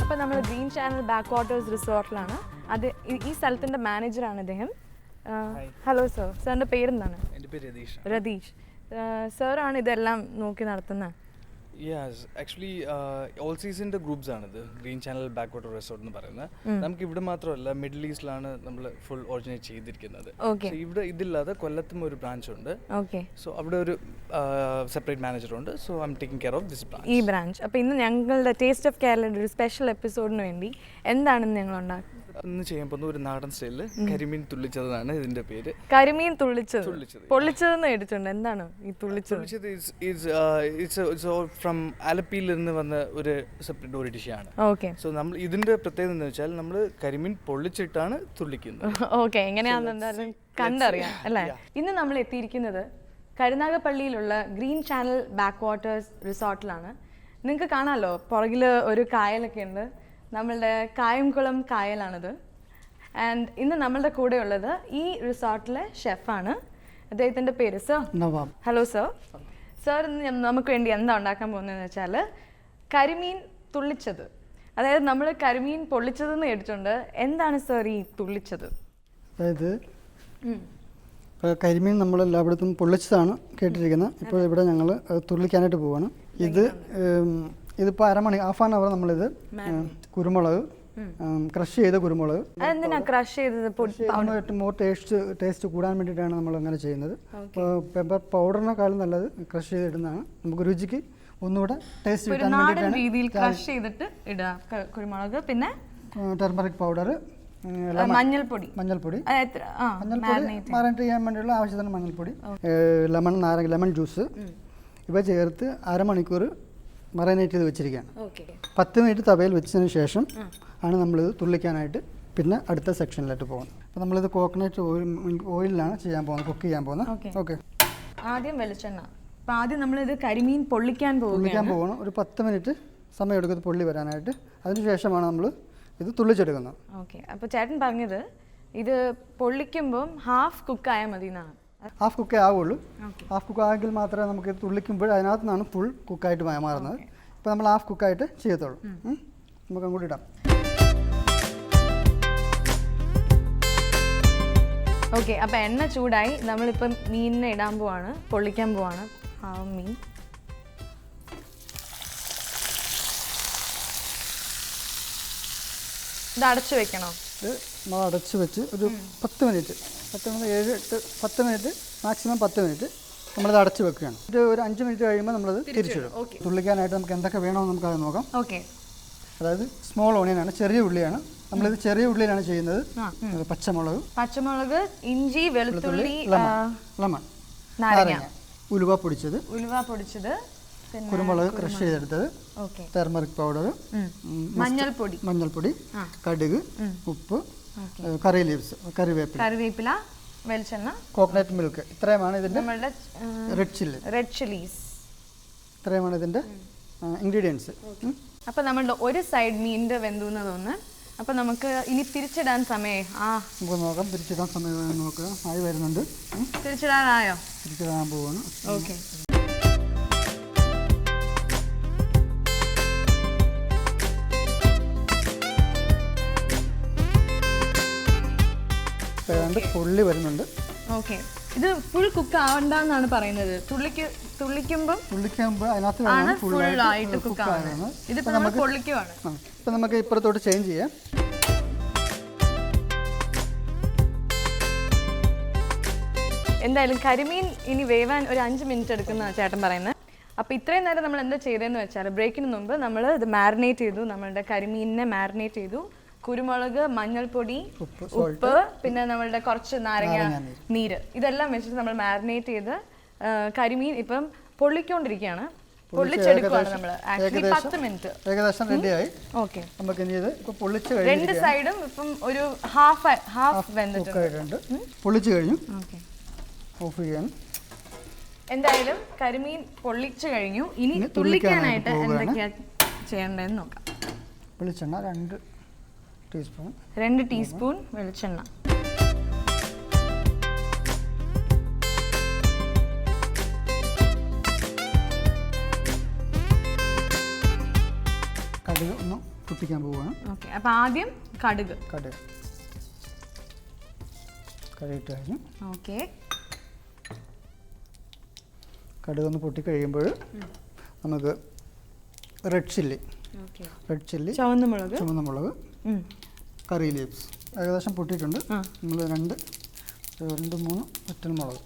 അപ്പോൾ നമ്മൾ green channel back waters റിസോർട്ടിലാണ് അത് ഈ- സ്ഥലത്തിന്റെ മാനേജറാണ് അദ്ദേഹം ഹലോ സർ സാറിന്റെ പേരെന്താണ്? രതീഷ് രതീഷ്. സാറാണ് ഇതെല്ലാം നോക്കി നടത്തുന്നത് യെസ് ആക്ച്വലി ഓൾ സീസണിന്റെ ഗ്രൂപ്പ്സ് ആണിത്. Green channel back water resort എന്ന് പറയുന്നത് നമുക്ക് ഇവിടെ മാത്രമല്ല മിഡിൽ ഈസ്റ്റിലാണ് നമ്മൾ ഫുൾ ഓറിജിനേറ്റ് ചെയ്തിരിക്കുന്നത്. ഇവിടെ ഇതില്ലാതെ കൊല്ലത്തും ഒരു ബ്രാഞ്ച് ഉണ്ട്. സോ അവിടെ ഒരു സെപ്പറേറ്റ് മാനേജർ ഉണ്ട്. So I am taking care of this branch ഈ ബ്രാഞ്ച് അപ്പോൾ ഇന്ന് ഞങ്ങളുടെ ടേസ്റ്റ് ഓഫ് കേരളയുടെ ഒരു സ്പെഷ്യൽ എപ്പിസോഡിന് വേണ്ടി എന്താണെന്ന് ഞങ്ങൾ ഉണ്ടാക്കും ഇന്ന് ചെയ്യുമ്പോൾ ഒരു നാടൻ സ്റ്റൈലിൽ കരിമീൻ തുള്ളിച്ചതാണ് ഇതിന്റെ പേര്. കരിമീൻ തുള്ളിച്ചത്. പൊള്ളിച്ചതെന്ന് കേട്ടിട്ടുണ്ട്. എന്താണ് ഈ തുള്ളിച്ചത്? ഫ്രം ആലപ്പിയിൽ നിന്ന് വന്ന ഒരു സെപ്പറേറ്റ് ഒരു ഡിഷാണ് ഓക്കെ സോ നമ്മൾ ഇതിന്റെ പ്രത്യേകത എന്ന് വെച്ചാൽ നമ്മൾ കരിമീൻ പൊള്ളിച്ചിട്ടാണ് തുള്ളിക്കുന്നത്. ഓക്കെ എങ്ങനെയാണെന്ന് കണ്ടറിയാം അല്ലേ? ഇന്ന് നമ്മൾ എത്തിയിരിക്കുന്നത് കരുനാഗപ്പള്ളിയിലുള്ള ഗ്രീൻ ചാനൽ ബാക്ക് വാട്ടേഴ്സ് റിസോർട്ടിലാണ് നിങ്ങൾക്ക് കാണാമല്ലോ പുറകിൽ ഒരു കായലൊക്കെ ഉണ്ട്. നമ്മളുടെ കായംകുളം കായലാണിത്. ആൻഡ് ഇന്ന് നമ്മളുടെ കൂടെ ഉള്ളത് ഈ റിസോർട്ടിലെ ഷെഫാണ്. അദ്ദേഹത്തിന്റെ പേര് sir. Nawab. Hello sir sir ഇന്ന് നമുക്ക് വേണ്ടി എന്താ ഉണ്ടാക്കാൻ പോകുന്നതെന്ന് വെച്ചാൽ കരിമീൻ തുള്ളിച്ചത്. അതായത് നമ്മൾ കരിമീൻ പൊള്ളിച്ചതെന്ന് കേട്ടിട്ടുണ്ട്. എന്താണ് സർ ഈ തുള്ളിച്ചത്? അതായത് കരിമീൻ നമ്മൾ എല്ലായിടത്തും പൊള്ളിച്ചതാണ് കേട്ടിരിക്കുന്നത്. ഇപ്പോൾ ഇവിടെ ഞങ്ങൾ തുള്ളിക്കാനായിട്ട് പോവാണ്. ഇത് ഇതിപ്പോൾ അരമണി ഹാഫ് ആൻ അവർ നമ്മളിത് കുരുമുളക് ക്രഷ് ചെയ്ത കുരുമുളക്. അതെന്തിനാ ക്രഷ് ചെയ്തത്? മോർ ടേസ്റ്റ് ടേസ്റ്റ് കൂടാൻ വേണ്ടിയിട്ടാണ് നമ്മൾ അങ്ങനെ ചെയ്യുന്നത് പെപ്പർ പൗഡറിനെക്കാളും നല്ലത് ക്രഷ് ചെയ്തിടുന്നതാണ്. നമുക്ക് രുചിക്ക് ഒന്നുകൂടെ ടേസ്റ്റ് കിട്ടാൻ വേണ്ടിയിട്ടാണ് രീതിയിൽ ക്രഷ് ചെയ്തിട്ട് ഇടുക കുരുമുളക്. പിന്നെ? ടെർമറിക് പൗഡർ മഞ്ഞൾപ്പൊടി. മഞ്ഞൾപ്പൊടി. മഞ്ഞൾപ്പൊടി. മാറിനേറ്റ് ചെയ്യാൻ വേണ്ടിയുള്ള ആവശ്യത്തിന് മഞ്ഞൾപ്പൊടി. ലെമൺ നാരങ്ങ ലെമൺ ജ്യൂസ് ഇവ ചേർത്ത് അരമണിക്കൂർ മറൈനേറ്റ് ചെയ്ത് വെച്ചിരിക്കുകയാണ്. പത്ത് മിനിറ്റ് തവയിൽ വെച്ചതിന് ശേഷം ആണ് നമ്മളിത് തുള്ളിക്കാനായിട്ട് പിന്നെ അടുത്ത സെക്ഷനിലായിട്ട് പോകുന്നത്. അപ്പോൾ നമ്മളിത് കോക്കനട്ട് ഓയിൽ ഓയിലിലാണ് ചെയ്യാൻ പോകുന്നത് കുക്ക് ചെയ്യാൻ പോകുന്നത്. ഓക്കെ ആദ്യം വെളിച്ചെണ്ണ. അപ്പോൾ ആദ്യം നമ്മളിത് കരിമീൻ പൊള്ളിക്കാൻ പോകും പൊള്ളിക്കാൻ പോകണം. ഒരു പത്ത് മിനിറ്റ് സമയം എടുക്കുന്നത് പൊള്ളി വരാനായിട്ട്. അതിന് ശേഷമാണ് നമ്മൾ ഇത് തുള്ളിച്ചെടുക്കുന്നത്. ഓക്കെ അപ്പോൾ ചേട്ടൻ പറഞ്ഞത് ഇത് പൊള്ളിക്കുമ്പം ഹാഫ് കുക്ക് ആയാൽ മതി എന്നാണ് ഹാഫ് കുക്കേ ആവുള്ളൂ. ഹാഫ് കുക്ക് ആയെങ്കിൽ മാത്രമേ നമുക്ക് ഇത് തുള്ളിക്കുമ്പോൾ അതിനകത്ത് നിന്നാണ് ഫുൾ കുക്കായിട്ട് മാറുന്നത്. ഇപ്പോൾ നമ്മൾ ഹാഫ് കുക്കായിട്ട് ചെയ്യത്തുള്ളൂ. നമുക്ക് അങ്ങോട്ട് ഇടാം. ഓക്കെ അപ്പോൾ എണ്ണ ചൂടായി നമ്മളിപ്പം മീനിനെ ഇടാൻ പോവാണ് പൊള്ളിക്കാൻ പോവാണ്. ആ മീൻ. ഇത് അടച്ചു വെക്കണോ? ഇത് നമ്മൾ അടച്ചു വെച്ച് ഒരു പത്ത് മിനിറ്റ്. പത്ത് മുതൽ ഏഴ് എട്ട് പത്ത് മിനിറ്റ് മാക്സിമം പത്ത് മിനിറ്റ് നമ്മളത് അടച്ച് വെക്കുകയാണ്. ഇത് ഒരു അഞ്ച് മിനിറ്റ് കഴിയുമ്പോൾ നമ്മളത് തിരിച്ചിടും തുള്ളിക്കാനായിട്ട് നമുക്ക് എന്തൊക്കെ വേണമെന്ന് നമുക്ക് അത് നോക്കാം. ഓക്കെ. അതായത് സ്മോൾ ഓണിയനാണ് ചെറിയ ഉള്ളിയാണ്. നമ്മളിത് ചെറിയ ഉള്ളിയിലാണ് ചെയ്യുന്നത്. പച്ചമുളക് പച്ചമുളക് ഇഞ്ചി വെളുത്തുള്ളി ലെമൺ നാരങ്ങ. ഉലുവ പൊടിച്ചത്. ഉലുവ പൊടിച്ചത് കുരുമുളക് ക്രഷ് ചെയ്തെടുത്തത്. ടെർമറിക് പൗഡർ മഞ്ഞൾപ്പൊടി. മഞ്ഞൾപ്പൊടി കടുക് ഉപ്പ് കറി ലീവ്സ് കറിവേപ്പില. കറിവേപ്പില വെളിച്ചെണ്ണ. കോക്കനട്ട് മിൽക്ക് ഇത്രയുമാണ് ഇതിന്റെ നമ്മളുടെ റെഡ് ചില്ലി റെഡ് ചില്ലീസ് ഇത്രയുമാണ് ഇതിന്റെ ഇൻഗ്രീഡിയൻസ് അപ്പൊ നമ്മളുടെ ഒരു സൈഡ് മീനിന്റെ വെന്തുന്നതൊന്ന് തോന്നുന്നു അപ്പൊ നമുക്ക് ഇനി തിരിച്ചിടാൻ സമയേ. ആ. നമുക്ക് നോക്കാം തിരിച്ചിടാൻ സമയം നോക്കുക. ആയി വരുന്നുണ്ട്. തിരിച്ചിടാനായോ തിരിച്ചിടാൻ പോവാണ്. ഓക്കെ ഏതാണ്ട് പൊള്ളി വരുന്നുണ്ട്. ഓക്കെ. ഇത് ഫുൾ കുക്ക് ആവണ്ടെന്നാണ് പറയുന്നത്. തുള്ളിക്ക് തുള്ളിക്കുമ്പോൾ തുള്ളിക്കുമ്പോൾ അതിനകത്ത് ഫുള്ളായിട്ട് കുക്ക് ആവുന്നത്. പൊള്ളിക്കുവാണ്. ഇപ്പം നമുക്ക് ഇപ്പുറത്തോട്ട് ചേഞ്ച് ചെയ്യാം. എന്തായാലും കരിമീൻ ഇനി വേവാൻ ഒരു അഞ്ച് മിനിറ്റ് എടുക്കുന്ന ചേട്ടൻ പറയുന്നത്. അപ്പോൾ ഇത്രയും നേരം നമ്മൾ എന്താ ചെയ്തതെന്ന് വെച്ചാൽ ബ്രേക്കിന് മുമ്പ് നമ്മൾ ഇത് മാരിനേറ്റ് ചെയ്തു. നമ്മളുടെ കരിമീനിനെ മാരിനേറ്റ് ചെയ്തു. കുരുമുളക് മഞ്ഞൾപ്പൊടി ഉപ്പ്, പിന്നെ നമ്മളുടെ കുറച്ച് നാരങ്ങ നീര്. ഇതെല്ലാം വെച്ചിട്ട് നമ്മൾ മാരിനേറ്റ് ചെയ്ത് കരിമീൻ ഇപ്പം പൊള്ളിക്കൊണ്ടിരിക്കുകയാണ്. പൊള്ളിച്ചെടുക്കുകയാണ് നമ്മൾ ആക്ച്വലി പത്ത് മിനിറ്റ് ഏകദേശം റെഡിയായി ഓക്കെ നമുക്ക് ഇനി ഇത് ഇപ്പോൾ പൊള്ളിച്ച് രണ്ട് സൈഡും ഇപ്പം ഒരു ഹാഫ് ഹാഫ് വെന്തിട്ടുണ്ട്. കുക്കായിട്ടുണ്ട് പൊള്ളിച്ച് കഴിഞ്ഞു. ഓഫ് എന്തായാലും കരിമീൻ പൊള്ളിച്ചു കഴിഞ്ഞു. ഇനി തുള്ളിക്കാനായിട്ട് തുള്ളിക്കാനായിട്ട് എന്തൊക്കെയാ ചെയ്യേണ്ടതെന്ന് നോക്കാം. വെളിച്ചെണ്ണ രണ്ട് ടീസ്പൂൺ. രണ്ട് ടീസ്പൂൺ വെളിച്ചെണ്ണ. കടുക് ഒന്ന് പൊട്ടിക്കാൻ പോവുകയാണ് ഓക്കെ അപ്പോൾ ആദ്യം കടുക്. കടുക്. കടുകിട്ട് കഴിഞ്ഞു. ഓക്കെ. കടുക് ഒന്ന് പൊട്ടി കഴിയുമ്പോൾ നമുക്ക് റെഡ് ചില്ലി റെഡ് ചില്ലി ചുവന്ന മുളക്. ചുവന്ന മുളക്. Curry leaves. ഏകദേശം പൊട്ടിയിട്ടുണ്ട്. നമ്മൾ രണ്ട് രണ്ട് മൂന്ന് വറ്റൽ മുളക്.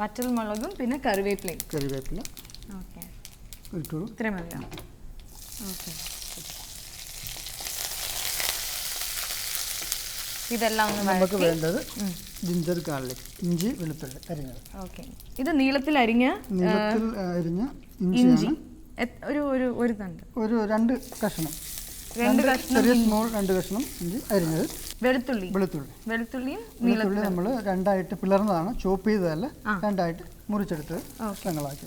വറ്റൽ മുളകും പിന്നെ കറിവേപ്പില കറിവേപ്പില. ഓക്കെ. ഇട്ടോളൂ. ഇത്രയും മതിയോ? ഓക്കെ. ഇതെല്ലാം ഒന്ന് നമുക്ക് വേണ്ടത് ജിഞ്ചർ ഗാർലിക് ഇഞ്ചി വെളുത്തുള്ളി അരിഞ്ഞത്. ഓക്കെ. ഇത് നീളത്തിൽ അരിഞ്ഞ നീളത്തിൽ അരിഞ്ഞ ഇഞ്ചി. ഒരു ഒരു ഒരു തണ്ട്. ഒരു രണ്ട് കഷ്ണം. രണ്ട് കഷ്ണം ചെറിയ സ്മോൾ രണ്ട് കഷ്ണം ഇഞ്ചി അരിഞ്ഞത്. വെളുത്തുള്ളി. വെളുത്തുള്ളി. വെളുത്തുള്ളിയും വെളുത്തുള്ളി നമ്മൾ രണ്ടായിട്ട് പിളർന്നതാണ്. ചോപ്പ് ചെയ്തതല്ല. രണ്ടായിട്ട് മുറിച്ചെടുത്ത് ഞങ്ങളാക്കി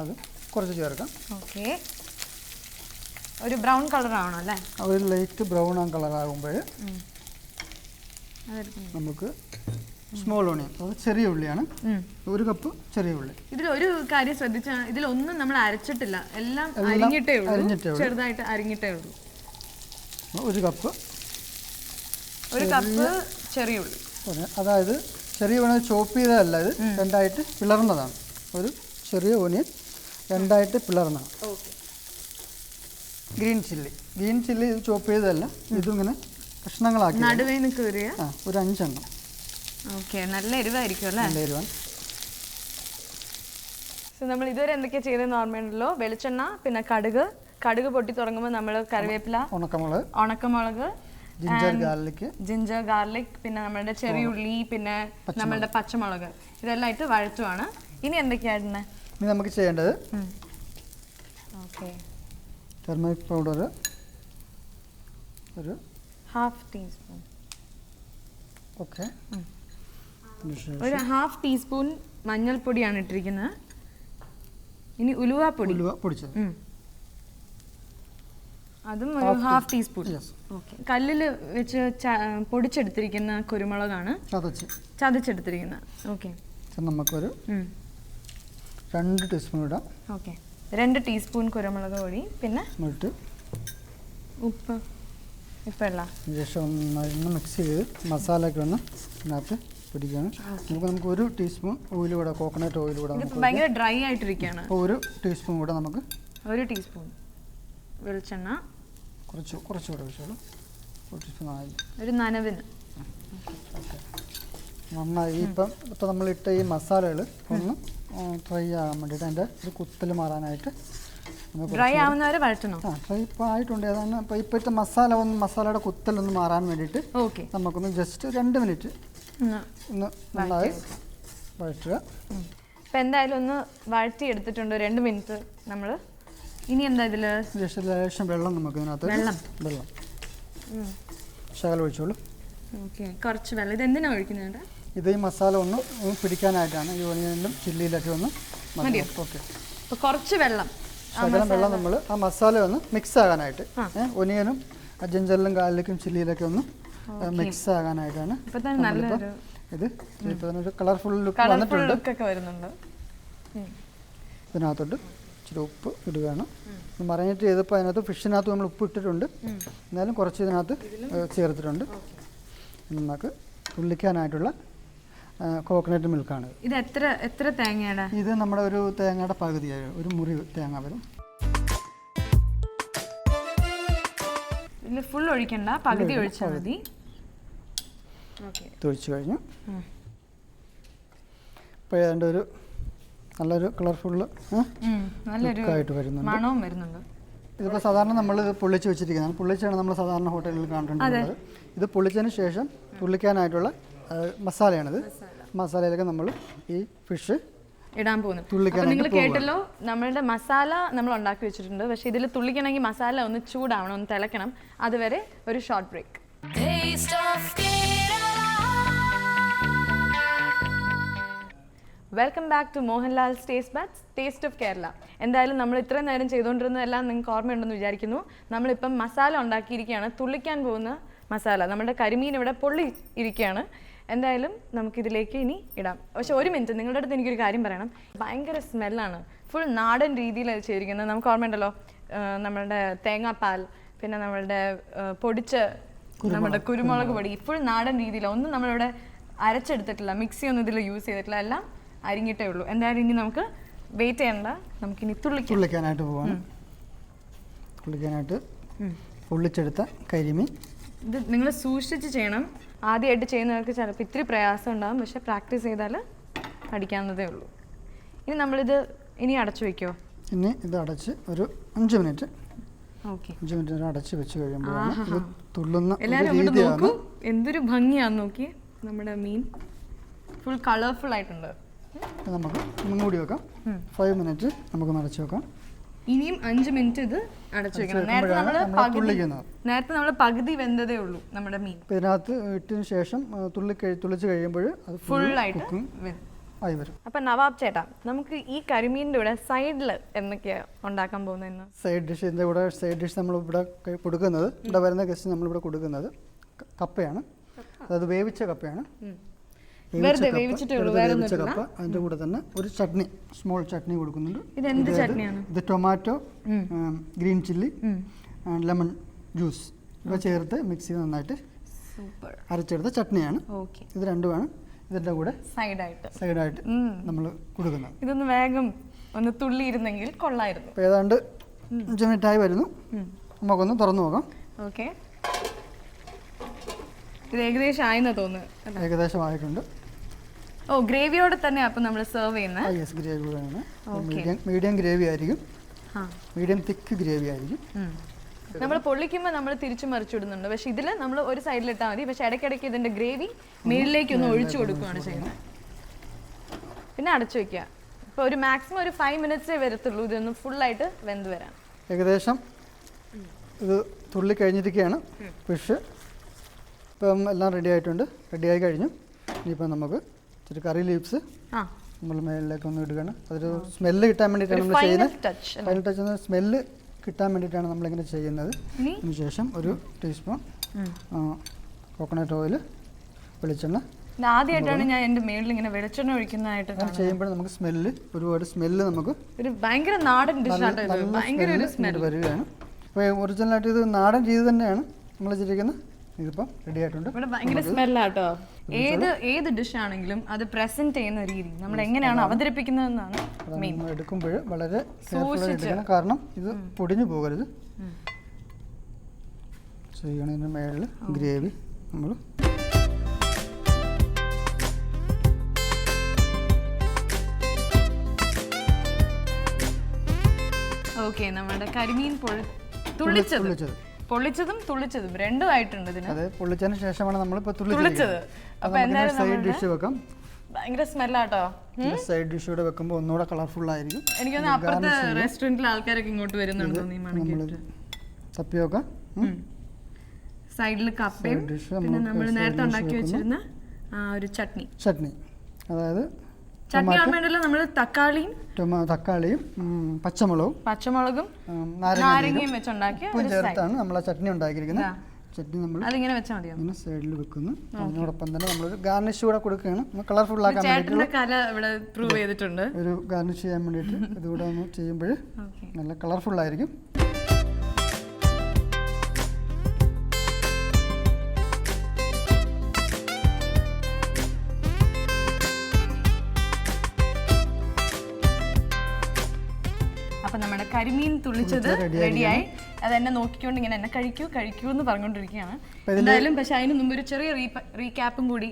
അത്. കുറച്ച് ചേർക്കാം. ഓക്കെ. ഒരു ബ്രൗൺ കളർ ആണോ അല്ലേ? ഒരു ലൈറ്റ് ബ്രൗൺ കളർ ആകുമ്പോൾ. നമുക്ക് സ്മോൾ ഓണിയൻ അത് ചെറിയ ഉള്ളിയാണ്. ഒരു കപ്പ് ചെറിയ ഉള്ളി. ഇതിൽ ഒരു കാര്യം ശ്രദ്ധിച്ച ഇതിലൊന്നും നമ്മൾ അരച്ചിട്ടില്ല. എല്ലാം അരിഞ്ഞിട്ടേ ഉള്ളൂ. ചെറുതായിട്ട് അരിഞ്ഞിട്ടേ ഉള്ളൂ. ഒരു കപ്പ് ഒരു കപ്പ് ചെറിയ ഉള്ളി. അതായത് ചെറിയ ഓണിയൻ ചോപ്പ് ചെയ്തതല്ല ഇത്. രണ്ടായിട്ട് പിളർന്നതാണ്. ഒരു ചെറിയ ഓണിയൻ രണ്ടായിട്ട് പിളർന്നതാണ്. ഗ്രീൻ ചില്ലി ഗ്രീൻ ചില്ലി ഇത് ചോപ്പ് ചെയ്തതല്ല. ഇതിങ്ങനെ കഷ്ണങ്ങളാക്കി. നടുവേന്ന് കീറിയ? ഒരു അഞ്ചെണ്ണം. ഓക്കെ നല്ല എരിവായിരിക്കും അല്ലേ? നല്ല എരിവാണ്. സോ നമ്മൾ ഇതുവരെ എന്തൊക്കെയാ ചെയ്തതെന്ന് ഓർമ്മയുണ്ടല്ലോ? വെളിച്ചെണ്ണ പിന്നെ കടുക്. കടുക് പൊട്ടി തുടങ്ങുമ്പോൾ നമ്മൾ കറിവേപ്പില ഉണക്കമുളക് ഉണക്കമുളക് ജിഞ്ചർ ഗാർലിക് ജിഞ്ചർ ഗാർലിക് പിന്നെ നമ്മളുടെ ചെറിയ ഉള്ളി പിന്നെ നമ്മളുടെ പച്ചമുളക്. ഇതെല്ലാം ഇട്ട് വഴറ്റുവാണ്. ഇനി എന്തൊക്കെയാണ് ഇനി നമുക്ക് ചെയ്യേണ്ടത് ഓക്കെ ടെർമറിക് പൗഡർ ഒരു ഹാഫ് ടീസ്പൂൺ ഓക്കെ ഒരു ഹാഫ് ടീസ്പൂൺ മഞ്ഞൾപ്പൊടിയാണ് ഇട്ടിരിക്കുന്നത്. ഇനി ഉലുവാപ്പൊടി. ഉലുവ പൊടിച്ചത്. അതും ഒരു ഹാഫ് ടീസ്പൂൺ കല്ലിൽ വെച്ച് പൊടിച്ചെടുത്തിരിക്കുന്ന കുരുമുളകാണ്. ചതച്ച്. ചതച്ചെടുത്തിരിക്കുന്നത്. ഓക്കെ നമുക്കൊരു രണ്ട് ടീസ്പൂൺ ഇടാം. ഓക്കെ രണ്ട് ടീസ്പൂൺ കുരുമുളക് പൊടി പിന്നെ ഉപ്പ്. ഇപ്പം ശേഷം മിക്സ് ചെയ്ത് മസാലയൊക്കെ ഒന്ന് ഇതിനകത്ത് പിടിക്കുകയാണ് നമുക്ക് നമുക്ക് ഒരു ടീസ്പൂൺ ഓയിൽ കൂടെ കോക്കനട്ട് ഓയിൽ കൂടെ ഭയങ്കര ഡ്രൈ ആയിട്ടിരിക്കുകയാണ് അപ്പോൾ ഒരു ടീസ്പൂൺ കൂടെ നമുക്ക് ഒരു ടീസ്പൂൺ വെളിച്ചെണ്ണ. കുറച്ച് കുറച്ച് കൂടെ വെച്ചോളൂ ഒരു ടീസ്പൂൺ ആയി. ഒരു നനവിന്. നന്നായി. ഇപ്പം ഇപ്പം നമ്മളിട്ട ഈ മസാലകൾ ഒന്ന് ഫ്രൈ ആകാൻ വേണ്ടിയിട്ട് അതിന്റെ ഒരു കുത്തൽ മാറാനായിട്ട് ഡ്രൈ ആവുന്നവരെ വഴറ്റണോ? ആ ഫ്രൈ ഇപ്പോൾ ആയിട്ടുണ്ട്. അതാണ് ഇപ്പോൾ ഇപ്പോഴത്തെ മസാല ഒന്ന് മസാലയുടെ കുത്തലൊന്ന് മാറാൻ വേണ്ടിയിട്ട് നമുക്കൊന്ന് ജസ്റ്റ് രണ്ട് മിനിറ്റ് ഒന്ന് നന്നായി. വഴറ്റുക ഇപ്പം എന്തായാലും ഒന്ന് വഴറ്റി എടുത്തിട്ടുണ്ട് രണ്ട് മിനിറ്റ് നമ്മൾ ഇനി എന്താ ഇതിൽ ജസ്റ്റ് ലേശം വെള്ളം നമുക്ക് ഇതിനകത്ത്. വെള്ളം? വെള്ളം. ശകലം ഒഴിച്ചോളൂ. ഓക്കെ. കുറച്ച് വെള്ളം. ഇത് എന്തിനാണ് ഒഴിക്കുന്നത് ഇത് ഈ മസാല ഒന്ന് പിടിക്കാനായിട്ടാണ്. ഈ ഓണിയനിലും ചില്ലിയിലൊക്കെ ഒന്ന് മതിയോ? ഓക്കെ. അപ്പോൾ കുറച്ച് വെള്ളം. ശകലം വെള്ളം നമ്മൾ ആ മസാല ഒന്ന് മിക്സ് ആകാനായിട്ട്. ഒനിയനും അജഞ്ചലിലും ജിഞ്ചറിലും ഗാർലിക്കും ചില്ലിയിലൊക്കെ ഒന്ന് മിക്സ് ആകാനായിട്ടാണ് ഇത് ഇപ്പോൾ തന്നെ ഒരു കളർഫുൾ ലുക്ക് വന്നിട്ടുണ്ട്. ഇതിനകത്തോട്ട് ഇച്ചിരി ഉപ്പ് ഇടുകയാണ്. മറിഞ്ഞിട്ട് ചെയ്തപ്പോൾ അതിനകത്ത് ഫിഷിനകത്ത് നമ്മൾ ഉപ്പ് ഇട്ടിട്ടുണ്ട്. എന്നാലും കുറച്ച് ഇതിനകത്ത് ചേർത്തിട്ടുണ്ട്. നമുക്ക് ഉള്ളിക്കാനായിട്ടുള്ള കോക്കനട്ട് മിൽക്കാണ് ഇത് എത്ര എത്ര തേങ്ങയുടെ? ഇത് നമ്മുടെ ഒരു തേങ്ങയുടെ പകുതിയായി ഒരു മുറി തേങ്ങ വരും. ഇതിൽ ഫുൾ ഒഴിക്കണ്ട. പകുതി ഒഴിച്ചാൽ മതി. ഒഴിച്ച് കഴിഞ്ഞു. ഇപ്പോൾ ഏതാണ്ട് ഒരു നല്ലൊരു കളർഫുള്ള് നല്ലൊരു ആയിട്ട് വരുന്നുണ്ട്. മണവും വരുന്നുണ്ട്. ഇതിപ്പോൾ സാധാരണ നമ്മൾ പൊള്ളിച്ച് വെച്ചിരിക്കുന്നതാണ്. പൊള്ളിച്ചാണ് നമ്മൾ സാധാരണ ഹോട്ടലിൽ കണ്ടിട്ടുള്ളത് ഇത് പൊള്ളിച്ചതിന് ശേഷം തുള്ളിക്കാനായിട്ടുള്ള മസാലയാണിത്. മസാലയിലൊക്കെ നമ്മൾ ഈ ഫിഷ് ഇടാൻ പോകുന്നത് അപ്പോൾ നിങ്ങൾ കേട്ടല്ലോ നമ്മളുടെ മസാല നമ്മൾ ഉണ്ടാക്കി വെച്ചിട്ടുണ്ട്. പക്ഷേ ഇതിൽ തുള്ളിക്കണമെങ്കിൽ മസാല ഒന്ന് ചൂടാവണം ഒന്ന് തിളക്കണം. അതുവരെ ഒരു short break. Welcome back to Mohanlal taste bites taste of Kerala എന്തായാലും നമ്മൾ ഇത്രയും നേരം ചെയ്തുകൊണ്ടിരുന്നതെല്ലാം നിങ്ങൾക്ക് ഓർമ്മയുണ്ടെന്ന് വിചാരിക്കുന്നു. നമ്മളിപ്പം മസാല ഉണ്ടാക്കിയിരിക്കുകയാണ്. തുള്ളിക്കാൻ പോകുന്ന മസാല. നമ്മുടെ കരിമീൻ ഇവിടെ പൊള്ളി ഇരിക്കുകയാണ്. എന്തായാലും നമുക്കിതിലേക്ക് ഇനി ഇടാം. പക്ഷെ ഒരു മിനിറ്റ് നിങ്ങളുടെ അടുത്ത് എനിക്കൊരു കാര്യം പറയണം. ഭയങ്കര സ്മെല്ലാണ്. ഫുൾ നാടൻ രീതിയിൽ ചേരിക്കുന്നത് നമുക്ക് ഓർമ്മയുണ്ടല്ലോ ഉണ്ടല്ലോ നമ്മളുടെ തേങ്ങാപ്പാൽ പിന്നെ നമ്മളുടെ പൊടിച്ച നമ്മുടെ കുരുമുളക്. പൊടി. ഫുൾ നാടൻ രീതിയിൽ ഒന്നും നമ്മളിവിടെ അരച്ചെടുത്തിട്ടില്ല. മിക്സി ഒന്നും ഇതിൽ യൂസ് ചെയ്തിട്ടില്ല. എല്ലാം അരിഞ്ഞിട്ടേ ഉള്ളൂ. എന്തായാലും ഇനി നമുക്ക് വെയിറ്റ് ചെയ്യണ്ട. നമുക്ക് ഇനി തുള്ളിക്കാനായിട്ട് പോവാണ്. തുള്ളിക്കാനായിട്ട് പൊള്ളിച്ചെടുത്ത കരിമീൻ. ഇത് നിങ്ങൾ സൂക്ഷിച്ച് ചെയ്യണം. ആദ്യമായിട്ട് ചെയ്യുന്നവർക്ക് ചിലപ്പോൾ ഇത്തിരി പ്രയാസം ഉണ്ടാകും പക്ഷെ പ്രാക്ടീസ് ചെയ്താൽ പഠിക്കാവുന്നതേ ഉള്ളൂ. ഇനി നമ്മളിത് ഇനി അടച്ചു വെക്കുമോ ഇനി ഇത് അടച്ച് ഒരു അഞ്ച് മിനിറ്റ്. അഞ്ച് മിനിറ്റ് നേരം അടച്ച് വെച്ച് കഴിയുമ്പോഴാണ് ഇത് തുള്ളുന്ന രീതിയാണ്. എന്തൊരു ഭംഗിയാന്ന് നോക്കി നമ്മുടെ മീൻ ഫുൾ കളർഫുൾ ആയിട്ടുണ്ട്. നമുക്ക് ഒന്നും കൂടി വെക്കാം ഫൈവ് മിനിറ്റ് നമുക്ക് നടച്ചു വെക്കാം. ഇനിയും അഞ്ച് മിനിറ്റ് ഇത് അടച്ചു വെക്കണം. നേരത്തെ നമ്മൾ പകുതി നേരത്തെ നമ്മൾ പകുതി വെന്തതേ ഉള്ളൂ നമ്മുടെ മീൻ. ഇതിനകത്ത് ഇട്ടതിന് ശേഷം തുള്ളി കഴി തുള്ളിച്ച് കഴിയുമ്പോൾ അത് ഫുൾ ആയിട്ട് ആയി വരും. അപ്പൊ നവാബ് ചേട്ടാ നമുക്ക് ഈ കരിമീനിന്റെ കൂടെ സൈഡിൽ എന്തൊക്കെയാ ഉണ്ടാക്കാൻ പോകുന്നതെന്ന് സൈഡ് ഡിഷ് ഇതിന്റെ കൂടെ സൈഡ് ഡിഷ് നമ്മൾ ഇവിടെ കൊടുക്കുന്നത്. ഇവിടെ വരുന്ന ഗസ്റ്റ് നമ്മൾ ഇവിടെ കൊടുക്കുന്നത് കപ്പയാണ്. അതായത് വേവിച്ച കപ്പയാണ്. വെറുതെ വേവിച്ച കപ്പ അതിന്റെ കൂടെ തന്നെ ഒരു ചട്നി സ്മോൾ ചട്നി കൊടുക്കുന്നുണ്ട്. ഇത് ഇത് ചട്നിയാണ്? ഇത് tomato green chilli lemon juice ഇവ ചേർത്ത് മിക്സ് ചെയ്ത് നന്നായിട്ട് സൂപ്പർ. അരച്ചെടുത്ത ചട്നിയാണ്. ഇത് രണ്ടുമാണ്. ഇതിന്റെ കൂടെ സൈഡായിട്ട്. സൈഡായിട്ട് നമ്മൾ കൊടുക്കുന്നത്. ഇതൊന്ന് വേഗം ഒന്ന് തുള്ളിയിരുന്നെങ്കിൽ കൊള്ളായിരുന്നു. ഏതാണ്ട് അഞ്ച് മിനിറ്റായി വരുന്നു. നമുക്കൊന്ന് തുറന്നു നോക്കാം. ഓക്കെ. ഇത് ഏകദേശം ആയെന്നാ തോന്നുന്നു ഏകദേശം ആയിട്ടുണ്ട് ഓ ഗ്രേവിയോടെ തന്നെ അപ്പം നമ്മൾ സെർവ് ചെയ്യുന്നത് യെസ് ഗ്രേവി ആണ്. മീഡിയം മീഡിയം ഗ്രേവി ആയിരിക്കും. മീഡിയം തിക്ക് ഗ്രേവി ആയിരിക്കും. നമ്മൾ പൊള്ളിക്കുമ്പോൾ നമ്മൾ തിരിച്ചു മറിച്ചിടുന്നുണ്ട് പക്ഷെ ഇതിൽ നമ്മൾ ഒരു സൈഡിൽ ഇട്ടാൽ മതി. പക്ഷെ ഇടയ്ക്കിടയ്ക്ക് ഇതിന്റെ ഗ്രേവി മേളിലേക്ക് ഒന്ന് ഒഴിച്ചു കൊടുക്കുകയാണ് ചെയ്യുന്നത്. പിന്നെ അടച്ചു വെക്കുക. ഇപ്പോൾ ഒരു മാക്സിമം ഒരു ഫൈവ് മിനിറ്റ്സേ വരത്തുള്ളൂ. ഇതൊന്ന് ഫുള്ളായിട്ട് വെന്ത് വരാം ഏകദേശം ഇത് തുള്ളി കഴിഞ്ഞിരിക്കുകയാണ്. ഫിഷ് ഇപ്പം എല്ലാം റെഡി ആയിട്ടുണ്ട്. റെഡി ആയി കഴിഞ്ഞു. ഇനിയിപ്പം നമുക്ക് ഇച്ചിരി കറി ലീവ്സ് നമ്മൾ മേളിലേക്ക് ഒന്ന് ഇടുകയാണ്. അതൊരു സ്മെല്ല് കിട്ടാൻ വേണ്ടിയിട്ടാണ് നമ്മൾ ചെയ്യുന്നത്. ഫൈനൽ ടച്ച് എന്ന സ്മെല്ല് കിട്ടാൻ വേണ്ടിയിട്ടാണ് നമ്മളിങ്ങനെ ചെയ്യുന്നത്. അതിനുശേഷം ഒരു ടീസ്പൂൺ കോക്കനട്ട് ഓയിൽ വെളിച്ചെണ്ണ. ആദ്യമായിട്ടാണ് ഞാൻ എന്റെ മേളിൽ ഇങ്ങനെ വെളിച്ചെണ്ണ ഒഴിക്കുന്നതായിട്ട് ചെയ്യുമ്പോൾ നമുക്ക് സ്മെല്ല് ഒരുപാട് സ്മെല്ല് നമുക്ക് ഒരു ഭയങ്കര നാടൻ ഡിഷാണ് ഭയങ്കര ഒരു സ്മെല്ല് വരികയാണ്. അപ്പോൾ ഒറിജിനലായിട്ട് ഇത് നാടൻ രീതി തന്നെയാണ് നമ്മൾ ചെയ്തിരിക്കുന്നത്. ഇതിപ്പം റെഡി ആയിട്ടുണ്ട്. ഇവിടെ ഭയങ്കര സ്മെല്ലാട്ടോ ഏത് ഏത് ഡിഷ് ആണെങ്കിലും അത് പ്രസന്റ് ചെയ്യുന്ന രീതി. നമ്മൾ എങ്ങനെയാണ് അവതരിപ്പിക്കുന്നതെന്നാണ് മെയിൻ നമ്മൾ എടുക്കുമ്പോൾ വളരെ കെയർഫുൾ എടുക്കണം. കാരണം ഇത് പൊടിഞ്ഞു പോകരുത്. ചെയ്യണതിന് മേളിൽ ഗ്രേവി നമ്മൾ ഓക്കെ നമ്മുടെ കരിമീൻ പൊളി- തുള്ളിച്ചത്. തുള്ളിച്ചത്. പൊള്ളിച്ചതും തുള്ളിച്ചതും രണ്ടും ആയിട്ടുണ്ട് ഇതിന്. അത് പൊള്ളിച്ചതിന് ശേഷമാണ് നമ്മളിപ്പോൾ തുള്ളിച്ചത് അപ്പൊ എന്തായാലും സൈഡ് ഡിഷ് വെക്കാം. ഭയങ്കര സ്മെല്ലാട്ടോ? സൈഡ് ഡിഷ് കൂടെ വെക്കുമ്പോൾ ഒന്നുകൂടെ കളർഫുൾ ആയിരിക്കും. എനിക്ക് അപ്പുറത്തെ റെസ്റ്റോറന്റിലെ ആൾക്കാരൊക്കെ ഇങ്ങോട്ട് വരുന്നുണ്ട് തോന്നി തപ്പിയൊക്കെ സൈഡിൽ കപ്പയും പിന്നെ നമ്മൾ നേരത്തെ ഉണ്ടാക്കി വെച്ചിരുന്ന ആ ഒരു ചട്നി. ചട്നി. അതായത് ചട്നി ആകുമ്പോഴല്ലോ നമ്മൾ തക്കാളിയും തക്കാളിയും പച്ചമുളകും പച്ചമുളകും നാരങ്ങയും വെച്ചുണ്ടാക്കിയ ഉപ്പും ചേർത്താണ് നമ്മൾ ആ ചട്നി ഉണ്ടാക്കിയിരിക്കുന്നത്. ചട്നി നമ്മൾ അതിങ്ങനെ വെച്ചാൽ മതി ഇങ്ങനെ സൈഡിൽ വെക്കുന്നു. അതിനോടൊപ്പം തന്നെ നമ്മളൊരു ഗാർണിഷ് കൂടെ കൊടുക്കുകയാണ്. കളർഫുൾ ആക്കാൻ ചെയ്തിട്ടുണ്ട്. ഒരു ഗാർണിഷ് ചെയ്യാൻ വേണ്ടിയിട്ട് ഇതുകൂടെ ഒന്ന് ചെയ്യുമ്പോൾ നല്ല കളർഫുൾ ആയിരിക്കും. അപ്പൊ നമ്മുടെ കരിമീൻ തുള്ളിച്ചത് റെഡിയായി. അത് എന്നെ നോക്കിക്കൊണ്ട് ഇങ്ങനെ എന്നെ കഴിക്കൂ കഴിക്കൂ എന്ന് പറഞ്ഞുകൊണ്ടിരിക്കുകയാണ്. എന്തായാലും പക്ഷെ അതിന് മുമ്പ് ഒരു ചെറിയ റീക്യാപ്പും കൂടി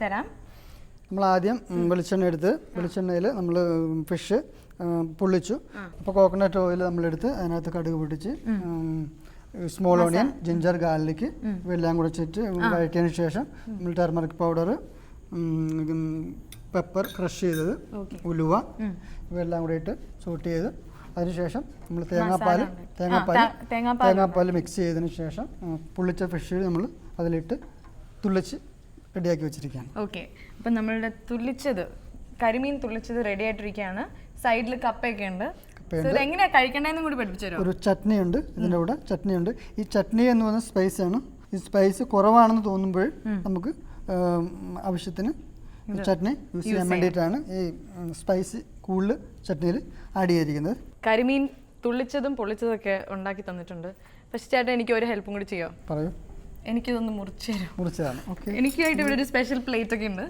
തരാം. നമ്മൾ ആദ്യം വെളിച്ചെണ്ണ എടുത്ത് വെളിച്ചെണ്ണയിൽ നമ്മൾ ഫിഷ് പൊള്ളിച്ചു. അപ്പോൾ കോക്കനട്ട് ഓയിൽ നമ്മളെടുത്ത് അതിനകത്ത് കടുക് പൊട്ടിച്ച് സ്മോൾ ഓണിയൻ ജിഞ്ചർ ഗാർലിക് ഇവയെല്ലാം കൂടെ വെച്ചിട്ട് വഴറ്റിയതിന് ശേഷം നമ്മൾ ടെർമറിക് പൗഡർ പെപ്പർ ക്രഷ് ചെയ്തത് ഉലുവ. ഇവയെല്ലാം കൂടെ ഇട്ട് സൂട്ട് ചെയ്ത് അതിനുശേഷം നമ്മൾ തേങ്ങാപ്പാൽ തേങ്ങാപ്പാൽ തേങ്ങാപ്പാൽ മിക്സ് ചെയ്തതിന് ശേഷം പുളിച്ച പൊള്ളിച്ച ഫിഷ് നമ്മൾ അതിലിട്ട് തുള്ളിച്ച് റെഡിയാക്കി വെച്ചിരിക്കുകയാണ്. ഓക്കെ. അപ്പം നമ്മളുടെ തുള്ളിച്ചത് കരിമീൻ തുള്ളിച്ചത് റെഡി ആയിട്ടിരിക്കുകയാണ്. സൈഡിൽ കപ്പയൊക്കെ ഉണ്ട്. എങ്ങനെയാ കൂടി പഠിപ്പിച്ചു ഒരു ചട്നി ഉണ്ട് ഇതിന്റെ കൂടെ ചട്നി ഉണ്ട് ഈ ചട്നി എന്ന് പറയുന്ന സ്പൈസ് ആണ്. ഈ സ്പൈസ് കുറവാണെന്ന് തോന്നുമ്പോൾ നമുക്ക് ആവശ്യത്തിന് ചട്നി യൂസ് ചെയ്യാൻ വേണ്ടിയിട്ടാണ് ഈ സ്പൈസി കൂടുതൽ ചട്നിയിൽ ആഡ് ചെയ്തിരിക്കുന്നത്. കരിമീൻ തുള്ളിച്ചതും പൊള്ളിച്ചതൊക്കെ ഉണ്ടാക്കി തന്നിട്ടുണ്ട്. പക്ഷെ ചേട്ടൻ എനിക്ക് ഒരു ഹെൽപ്പും കൂടി ചെയ്യോ? പറയൂ. എനിക്കിതൊന്ന് മുറിച്ചു തരും മുറിച്ചതാണ് ഓക്കെ എനിക്കായിട്ട് ഇവിടെ ഒരു സ്പെഷ്യൽ പ്ലേറ്റ് ഒക്കെ ഉണ്ട്.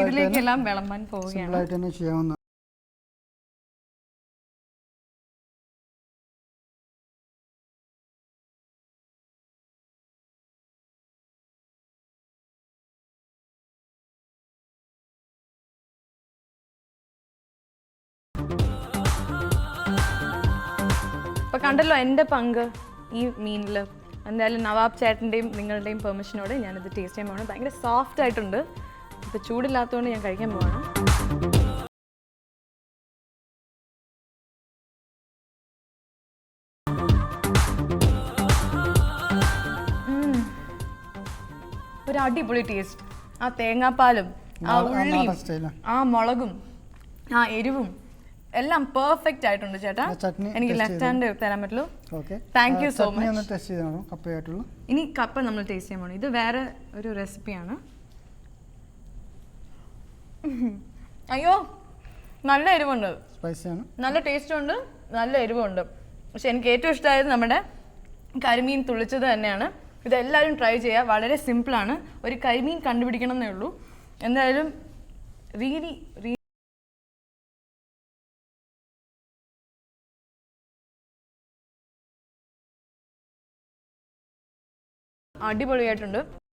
ഇതിലേക്കെല്ലാം വിളമ്പാൻ പോവുകയാണ്. ചെയ്യാവുന്ന അപ്പൊ കണ്ടല്ലോ എന്റെ പങ്ക് ഈ മീനിൽ എന്തായാലും നവാബ് ചേട്ടന്റെയും നിങ്ങളുടെയും പെർമിഷനോടെ ഞാനിത് ടേസ്റ്റ് ചെയ്യാൻ പോകണം ഭയങ്കര സോഫ്റ്റ് ആയിട്ടുണ്ട്. ഇപ്പൊ ചൂടില്ലാത്തതുകൊണ്ട് ഞാൻ കഴിക്കാൻ പോവാണ്. ഒരു അടിപൊളി ടേസ്റ്റ് ആ തേങ്ങാപ്പാലും ആ ഉള്ളിയും ആ മുളകും ആ എരിവും എല്ലാം പെർഫെക്റ്റ് ആയിട്ടുണ്ട് ചേട്ടാ. എനിക്ക് ലെഫ്റ്റ് ഹാൻഡ് തരാൻ പറ്റുള്ളൂ. Thank you so much test ചെയ്താണോ? കപ്പയായിട്ടുള്ള. ഇനി കപ്പ നമ്മൾ ടേസ്റ്റ് ചെയ്യാൻ പോകണം ഇത് വേറെ ഒരു റെസിപ്പിയാണ് അയ്യോ നല്ല എരിവുണ്ട്. സ്പൈസിയാണ് നല്ല ടേസ്റ്റ് ഉണ്ട് നല്ല എരിവുണ്ട്. പക്ഷെ എനിക്ക് ഏറ്റവും ഇഷ്ടമായത് നമ്മുടെ കരിമീൻ തുളിച്ചത് തന്നെയാണ്. ഇതെല്ലാവരും ട്രൈ ചെയ്യുക. വളരെ സിമ്പിളാണ് ഒരു കരിമീൻ കണ്ടുപിടിക്കണം എന്നേ ഉള്ളൂ. എന്തായാലും റിയലി അടിപൊളിയായിട്ടുണ്ട്.